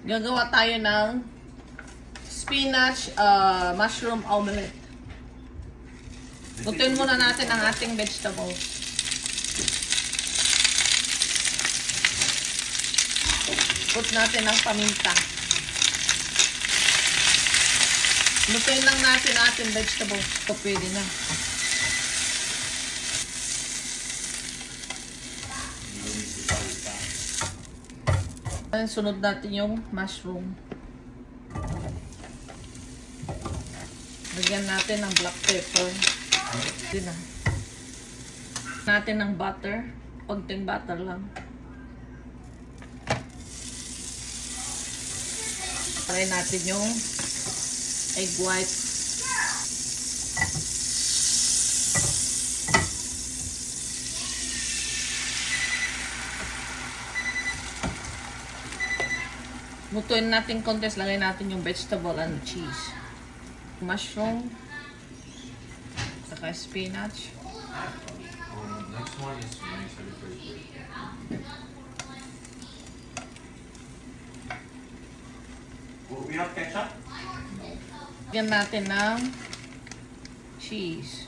Gagawa tayo ng spinach uh, mushroom omelette. Lutuin muna natin ang ating vegetables. Put natin ang paminta. Lutuin lang natin ating vegetables. Ito pwede na. Ayan, sunod natin yung mushroom. Lagyan natin ng black pepper. Yun na. Natin ng butter. Konting butter lang. Try natin yung egg white. Lutuin natin kontes. Lagay natin yung vegetable and cheese. Mushroom. Saka spinach. Um, next one is. We have ketchup? Lagyan natin ng cheese.